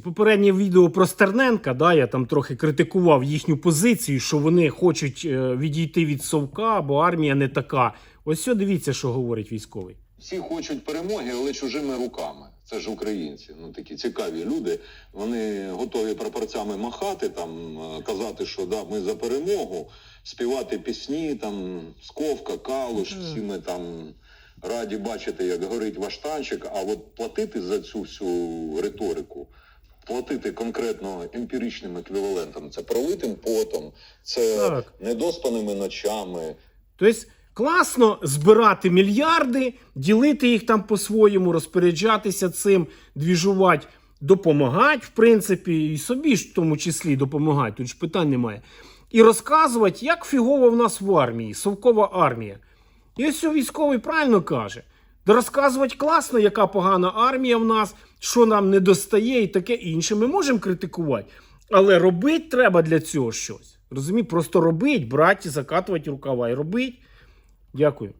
Попереднє відео про Стерненка, да, я там трохи критикував їхню позицію, що вони хочуть е, відійти від совка, бо армія не така. Ось все дивіться, що говорить військовий. Всі хочуть перемоги, але чужими руками. Це ж українці. Ну такі цікаві люди. Вони готові прапорцями махати, там е, казати, що да, ми за перемогу, співати пісні, там Сковка, Калуш, всі ми там раді бачити, як горить ваш танчик. А от платити за цю всю риторику. Платити конкретно емпіричним еквівалентом, це пролитим потом, це Так. недоспаними ночами, Тобто класно збирати мільярди, ділити їх там по-своєму, розпоряджатися цим, двіжувати, допомагати, в принципі, і собі ж в тому числі допомагати, тут ж питань немає. І розказувати, як фігово в нас в армії, совкова армія. І ось військовий правильно каже. Розказувати класно, яка погана армія в нас, що нам не достає і таке інше. Ми можемо критикувати, але робити треба для цього щось. Розумію, просто робить, брати, закатувати рукава і робить. Дякую.